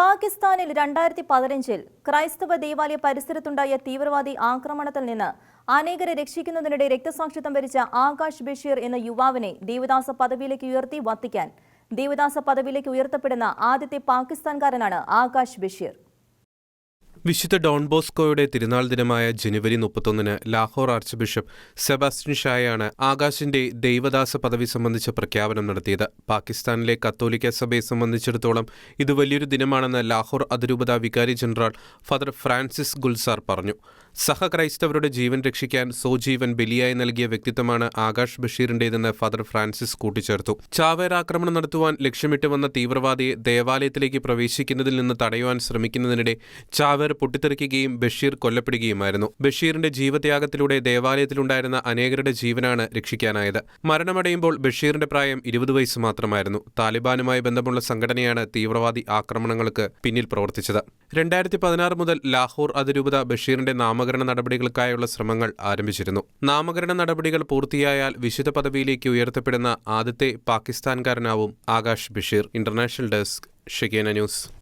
പാകിസ്ഥാനിൽ രണ്ടായിരത്തി പതിനഞ്ചിൽ ക്രൈസ്തവ ദേവാലയ പരിസരത്തുണ്ടായ തീവ്രവാദി ആക്രമണത്തിൽ നിന്ന് അനേകരെ രക്ഷിക്കുന്നതിനിടെ രക്തസാക്ഷിത്വം വരിച്ച ആകാശ് ബഷീർ എന്ന യുവാവിനെ ദേവദാസ പദവിയിലേക്ക് ഉയർത്തി വത്തിക്കാൻ ദേവദാസ പദവിയിലേക്ക് ഉയർത്തപ്പെടുന്ന ആദ്യത്തെ പാകിസ്ഥാൻകാരനാണ് ആകാശ് ബഷീർ. വിശുദ്ധ ഡോൺ ബോസ്കോയുടെ തിരുനാൾ ദിനമായ ജനുവരി മുപ്പത്തൊന്നിന് ലാഹോർ ആർച്ച് ബിഷപ്പ് സെബാസ്റ്റ്യൻ ഷായാണ് ആകാശിന്റെ ദൈവദാസ പദവി സംബന്ധിച്ച പ്രഖ്യാപനം നടത്തിയത്. പാകിസ്ഥാനിലെ കത്തോലിക്ക സഭയെ സംബന്ധിച്ചിടത്തോളം ഇത് വലിയൊരു ദിനമാണെന്ന് ലാഹോർ അതിരൂപത വികാരി ജനറൽ ഫാദർ ഫ്രാൻസിസ് ഗുൽസാർ പറഞ്ഞു. സഹക്രൈസ്തവരുടെ ജീവൻ രക്ഷിക്കാൻ സോജീവൻ ബലിയായി നൽകിയ വ്യക്തിത്വമാണ് ആകാശ് ബഷീറിന്റേതെന്ന് ഫാദർ ഫ്രാൻസിസ് കൂട്ടിച്ചേർത്തു. ചാവേർ ആക്രമണം നടത്തുവാൻ ലക്ഷ്യമിട്ട് വന്ന തീവ്രവാദിയെ ദേവാലയത്തിലേക്ക് പ്രവേശിക്കുന്നതിൽ നിന്ന് തടയുവാൻ ശ്രമിക്കുന്നതിനിടെ ചാവേർ പൊട്ടിത്തെറിക്കുകയും ബഷീർ കൊല്ലപ്പെടുകയുമായിരുന്നു. ബഷീറിന്റെ ജീവത്യാഗത്തിലൂടെ ദേവാലയത്തിലുണ്ടായിരുന്ന അനേകരുടെ ജീവനാണ് രക്ഷിക്കാനായത്. മരണമടയുമ്പോൾ ബഷീറിന്റെ പ്രായം ഇരുപത് വയസ്സ് മാത്രമായിരുന്നു. താലിബാനുമായി ബന്ധമുള്ള സംഘടനയാണ് തീവ്രവാദി ആക്രമണങ്ങൾക്ക് പിന്നിൽ പ്രവർത്തിച്ചത്. രണ്ടായിരത്തി പതിനാറ് മുതൽ ലാഹോർ അതിരൂപത ബഷീറിന്റെ നാമകരണ നടപടികൾക്കായുള്ള ശ്രമങ്ങൾ ആരംഭിച്ചിരുന്നു. നാമകരണ നടപടികൾ പൂർത്തിയായാൽ വിശുദ്ധ പദവിയിലേക്ക് ഉയർത്തപ്പെടുന്ന ആദ്യത്തെ പാകിസ്ഥാൻകാരനാവും ആകാശ് ബഷീർ. ഇന്റർനാഷണൽ ഡെസ്ക് ഷെഗേന ന്യൂസ്.